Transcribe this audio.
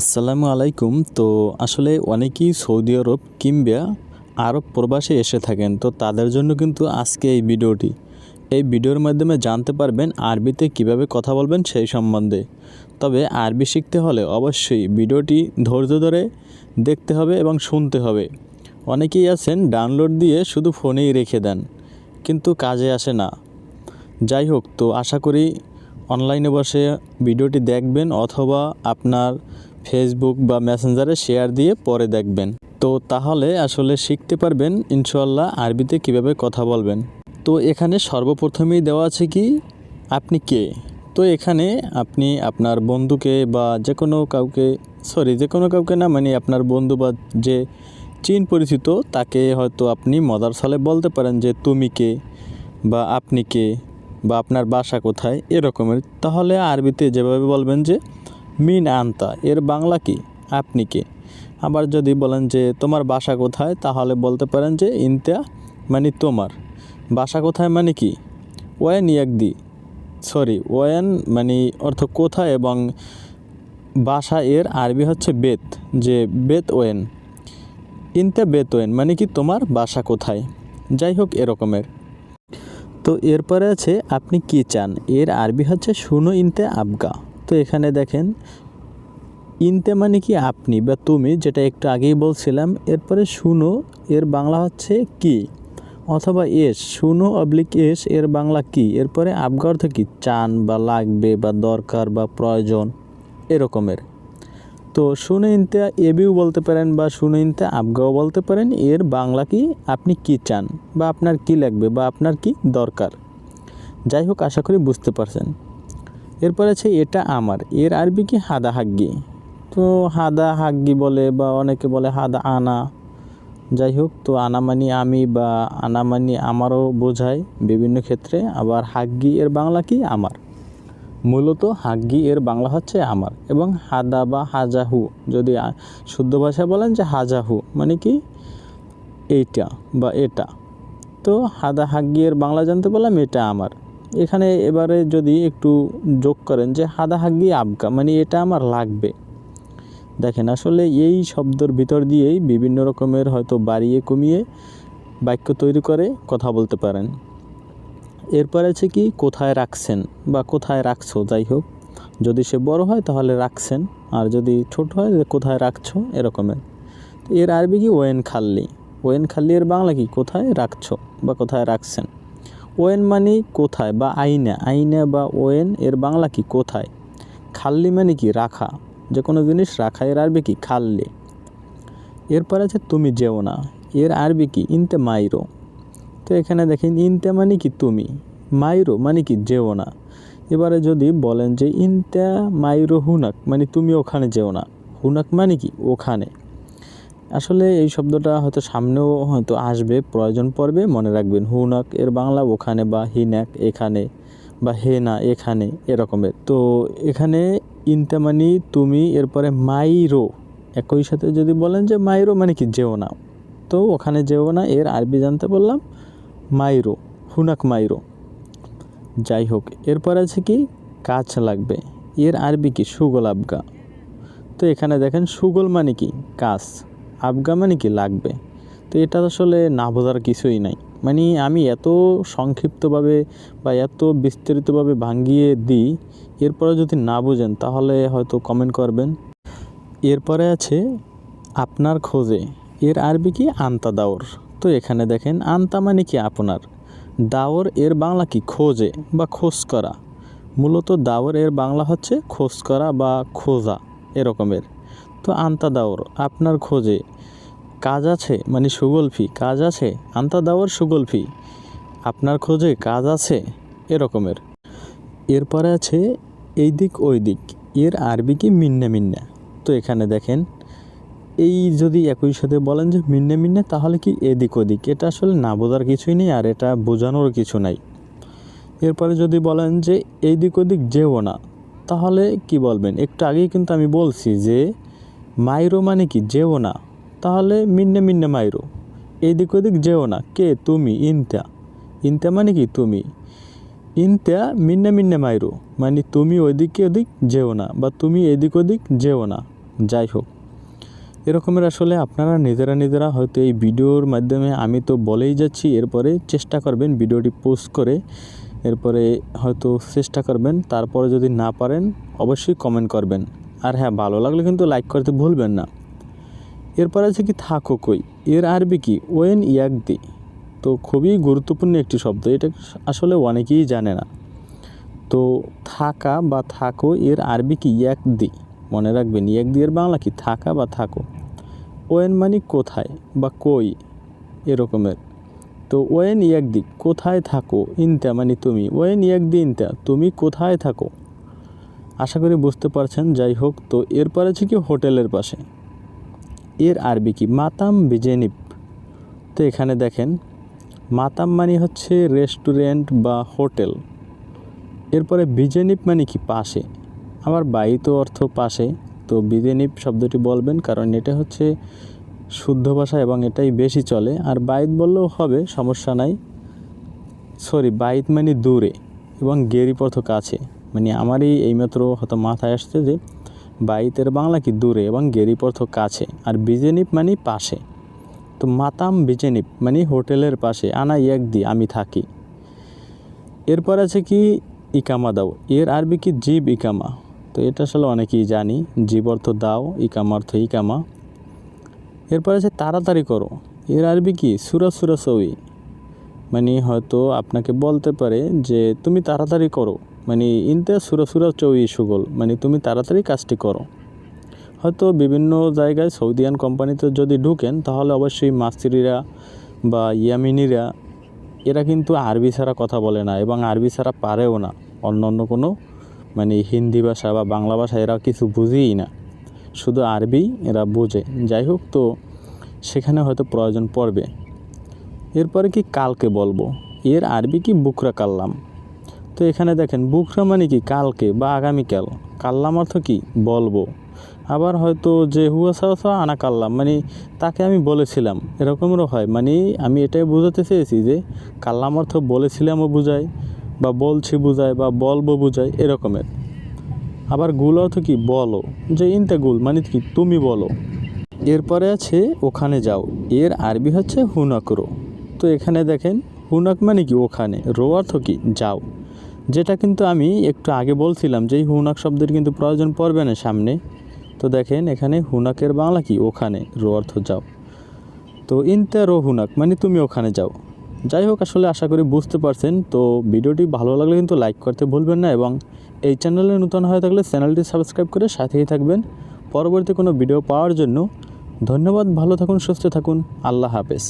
আসসালামু আলাইকুম। তো আসলে অনেকেই সৌদি আরব কিংবা আরব প্রবাসে এসে থাকেন। তো তাদের জন্য কিন্তু আজকে এই ভিডিওটি। এই ভিডিওর মাধ্যমে জানতে পারবেন আরবিতে কীভাবে কথা বলবেন সেই সম্বন্ধে। তবে আরবি শিখতে হলে অবশ্যই ভিডিওটি ধৈর্য ধরে দেখতে হবে এবং শুনতে হবে। অনেকেই আছেন ডাউনলোড দিয়ে শুধু ফোনেই রেখে দেন, কিন্তু কাজে আসে না। যাই হোক, তো আশা করি অনলাইনে বসে ভিডিওটি দেখবেন অথবা আপনার ফেসবুক বা মেসেঞ্জারে শেয়ার দিয়ে পরে দেখবেন। তো তাহলে আসলে শিখতে পারবেন ইনশাল্লাহ আরবিতে কীভাবে কথা বলবেন। তো এখানে সর্বপ্রথমেই দেওয়া আছে কি, আপনি কে? তো এখানে আপনি আপনার বন্ধুকে বা যে কোনো কাউকে সরি যে কোনো কাউকে না মানে আপনার বন্ধু বা যে চীন পরিচিত, তাকে হয়তো আপনি মদার ছলে বলতে পারেন যে, তুমি কে? বা আপনি কে? বা আপনার বাসা কোথায় এরকমের, তাহলে আরবিতে যেভাবে বলবেন যে, মিন আন্তা এর বাংলা কি? আপনি কে? আবার যদি বলেন যে, তোমার বাসা কোথায় তাহলে বলতে পারেন যে, ইন্তা মানে তোমার বাসা কোথায় মানে কি? ওয়েন ইয়াকদি সরি, ওয়েন মানে অর্থ কোথায় এবং বাসা এর আরবি হচ্ছে বেত যে বেত ওয়েন ইনতে বেত ওয়েন মানে কি তোমার বাসা কোথায়? যাই হোক এরকমের। তো এরপরে আছে, আপনি কি চান? এর আরবি হচ্ছে, শুনো ইনতে আবগা। তো এখানে দেখেন, ইনতে মানে কি আপনি বা তুমি? যেটা একটু আগেই বলছিলাম। এরপরে, শুনো। এর বাংলা হচ্ছে, কি? অথবা, এস। শুনো অবলিক এস। এর বাংলা, কি? এরপরে, আবগা অর্থ কি? চান বা লাগবে বা দরকার বা প্রয়োজন। এরকমের। তো শুনে ইনতে এবিও বলতে পারেন বা শুনে ইনতে আবগাও বলতে পারেন, এর বাংলা কি আপনি কি চান বা আপনার কি লাগবে বা আপনার কি দরকার? যাই হোক আশা করি বুঝতে পারছেন। এরপর আছে, এটা আমার। এর আরবি কি হাদা হাগ্গি? তো হাদা হাগ্গি বলে বা অনেকে বলে হাদা আনা। যাই হোক তো আনা মানি আমি বা আনা মানি আমারও বোঝায়। বিভিন্ন ক্ষেত্রে আবার হাগ্গি এর বাংলা কি আমার? মূলত হাগ্গি এর বাংলা হচ্ছে আমার এবং হাদা বা হাজাহু। যদি শুদ্ধ ভাষায় বলেন যে হাজাহু মানে কি? এইটা বা এটা। তো হাদা হাগ্গি এর বাংলা জানতে পারলাম এটা আমার। এখানে এবারে যদি একটু যোগ করেন যে হাদা হাগ্গি আবগা মানে এটা আমার লাগবে। দেখেন আসলে এই শব্দর ভিতর দিয়েই বিভিন্ন রকমের হয়তো বাড়িয়ে কমিয়ে বাক্য তৈরি করে কথা বলতে পারেন। এরপর আছে কি, কোথায় রাখছেন বা কোথায় রাখছো, যাই হোক। যদি সে বড় হয় তাহলে রাখছেন, আর যদি ছোট হয় কোথায় রাখছো, এরকমের। এর আরবি কি, ওয়েন খাল্লি। ওয়েন খাল্লি এর বাংলা কি, কোথায় রাখছো বা কোথায় রাখছেন। ওয়েন মানে কোথায় বা আইনা আইনা বা ওয়েন এর বাংলা কি, কোথায়। খাল্লি মানে কি, রাখা। যে কোনো জিনিস রাখা, এর আরবি কি, খাল্লি। এরপর আছে, তুমি যেও না। এর আরবি কি, ইনতে মাইরো। তো এখানে দেখেন, ইনতে মানে কি তুমি? মাইরো মানে কি যেও না। এবারে যদি বলেন যে ইনতা মাইরো হুনাক মানে তুমি ওখানে যেও না। হুনাক মানে কি? ওখানে। আসলে এই শব্দটা হয়তো সামনেও হয়তো আসবে, প্রয়োজন পড়বে, মনে রাখবেন। হুনাক এর বাংলা ওখানে বা হিনাক এখানে বা হেনা এখানে এরকমের। তো এখানে ইনতা মানে তুমি, এরপরে মাইরো। একই সাথে যদি বলেন যে মাইরো মানে কি যেও না। তো ওখানে যেও না, এর আরবি জানতে বললাম। মাইরো, হুনাক মাইরো। যাই হোক এরপর আছে কি কাজ লাগবে। এর আরবি কি, সুগল আবগা। তো এখানে দেখেন, সুগল মানে কি কাজ আবগা মানে কি, লাগবে। তো এটা আসলে না বোঝার কিছুই নাই। মানে আমি এত সংক্ষিপ্তভাবে বা এত বিস্তারিতভাবে ভাঙ্গিয়ে দিই, এরপরে যদি না বুঝেন, তাহলে হয়তো কমেন্ট করবেন। এরপরে আছে, আপনার খোঁজে। এর আরবি কি আন্তা দাওর তো এখানে দেখেন আন্তা মানে কি আপনার? দাওর এর বাংলা কি খোঁজে বা খোঁজ করা? মূলত দাওর এর বাংলা হচ্ছে খোঁজ করা বা খোঁজা এরকমের। তো আন্তা দাওর, আপনার খোঁজে। কাজ আছে মানে সুগলফি, কাজ আছে? আন্তা দাওর, সুগলফি। আপনার খোঁজে কাজ আছে? এরকমের। এরপরে আছে এই দিক ওই দিক এর আরবি কি মিন্না মিন্না? তো এখানে দেখেন এই যদি একই সাথে বলেন যে মিন্নে মিন্নে, তাহলে কি এদিক ওদিক? এটা আসলে না বোঝার কিছুই নেই আর এটা বোঝানোর কিছু নাই। এরপরে যদি বলেন যে এই দিক ওদিক যেও না, তাহলে কি বলবেন? একটু আগেই কিন্তু আমি বলছি যে মাইরো মানে কি? যেও না। তাহলে মিন্নে মিন্নে মাইরো। এদিক ওদিক যেও না। কে? তুমি, ইনতা। ইনতা মানে কি? তুমি। ইনতা মিন্নে মিন্নে মাইরো। মানে তুমি ওইদিকে ওদিক যেও না বা তুমি এদিক ওদিক যেও না। যাই হোক। এরকমের আসলে আপনারা নিজেরা নিজেরা হয়তো এই ভিডিওর মাধ্যমে আমি তো বলেই যাচ্ছি, এরপরে চেষ্টা করবেন ভিডিওটি পোস্ট করে, এরপরে হয়তো চেষ্টা করবেন, তারপরে যদি না পারেন অবশ্যই কমেন্ট করবেন। আর হ্যাঁ ভালো লাগলে কিন্তু লাইক করতে ভুলবেন না। এরপর আছে কি, থাকো কই? এর আরবি কি? ওয়েন ইয়াক দি তো খুবই গুরুত্বপূর্ণ একটি শব্দ, এটা আসলে অনেকেই জানে না। তো থাকা বা থাকো, এর আরবি কি? ইয়াক দি মনে রাখবেন ইয়াক দি এর বাংলা কি? থাকা বা থাকো। ওয়েন মানে কোথায় বা কই এরকমের তো ওয়েন ইয়াক দি কোথায় থাকো, ইনতা মানে তুমি। ওয়েন ইয়াক দি ইনতা, তুমি কোথায় থাকো? আশা করি বুঝতে পারছেন, যাই হোক, তো এরপর আছে কি হোটেলের পাশে। এর আরবি কি? মাতাম বিজেনিপ তো এখানে দেখেন, মাতাম মানে হচ্ছে রেস্টুরেন্ট বা হোটেল। এরপরে বিজেনিপ মানে কি? পাশে। আমার বাড়ি তো অর্থ পাশে। তো বিজেনিপ শব্দটি বলবেন, কারণ এটা হচ্ছে শুদ্ধ ভাষা এবং এটাই বেশি চলে। আর বাইত বললেও হবে, সমস্যা নাই। সরি বাইত মানে দূরে এবং গেরিপ অর্থ কাছে। মানে আমারই এইমাত্র হয়তো মাথায় আসছে যে বাইতের বাংলা কি দূরে এবং গেরিপ অর্থ কাছে। আর বিজেনিপ মানে পাশে। তো মাতাম বিজেনিপ মানে হোটেলের পাশে, আনা এক দি, আমি থাকি। এরপর আছে কি, ইকামা দাও। এর আরবি কি, জীব ইকামা। তো এটা আসলে অনেকেই জানি, জীব অর্থ দাও, ইকামা অর্থ ইকামা। এরপর আছে তাড়াতাড়ি করো। এর আরবি কি? সুরা সুরা সই মানে হয়তো আপনাকে বলতে পারে যে তুমি তাড়াতাড়ি করো। মানে ইনতে সুরা সুরা চৌই সুগল। মানে তুমি তাড়াতাড়ি কাজটি করো। হয়তো বিভিন্ন জায়গায় সৌদিয়ান কোম্পানিতে যদি ঢুকেন, তাহলে অবশ্যই মাস্তিরিরা বা ইয়ামিনিরা, এরা কিন্তু আরবি ছাড়া কথা বলে না এবং আরবি ছাড়া পারেও না। অন্য অন্য কোনো মানে হিন্দি ভাষা বা বাংলা ভাষা এরা কিছু বুঝেই না। শুধু আরবি এরা বোঝে। যাই হোক তো, সেখানে হয়তো প্রয়োজন পড়বে। এরপরে কি কালকে বলব? এর আরবি কি বুকরা কাল্লাম? তো এখানে দেখেন বুকরা মানে কি কালকে বা আগামীকাল? কাল্লাম অর্থ কি? বলব। আবার হয়তো যে হুয়া সাহসা আনা কাল্লাম মানে তাকে আমি বলেছিলাম। এরকমেরও হয়। মানে আমি এটাই বোঝাতে চেয়েছি যে কাল্লাম অর্থ বলেছিলামও বোঝায়। বা বলছি বোঝায় বা বলব বোঝায় এরকমের। আবার গুল অর্থ কি? বলো। যে ইনতে গুল মানে কি? তুমি বলো। এরপরে আছে ওখানে যাও। এর আরবি হচ্ছে হুনাকরো। তো এখানে দেখেন, হুনাক মানে কি? ওখানে। রো অর্থ কি? যাও। যেটা কিন্তু আমি একটু আগে বলছিলাম যে হুনাক শব্দের কিন্তু প্রয়োজন পড়বে না সামনে। তো দেখেন, এখানে হুনাকের বাংলা কি? ওখানে। রো অর্থ যাও। তো ইনতে রো হুনাক মানে তুমি ওখানে যাও। যাই হোক, আসলে আশা করি বুঝতে পারছেন। তো ভিডিওটি ভালো লাগলে কিন্তু লাইক করতে ভুলবেন না এবং এই চ্যানেলে নতুন হয়ে থাকলে চ্যানেলটি সাবস্ক্রাইব করে সাথেই থাকবেন। পরবর্তী কোনো ভিডিও পাওয়ার জন্য ধন্যবাদ, ভালো থাকুন, সুস্থ থাকুন, আল্লাহ হাফেজ।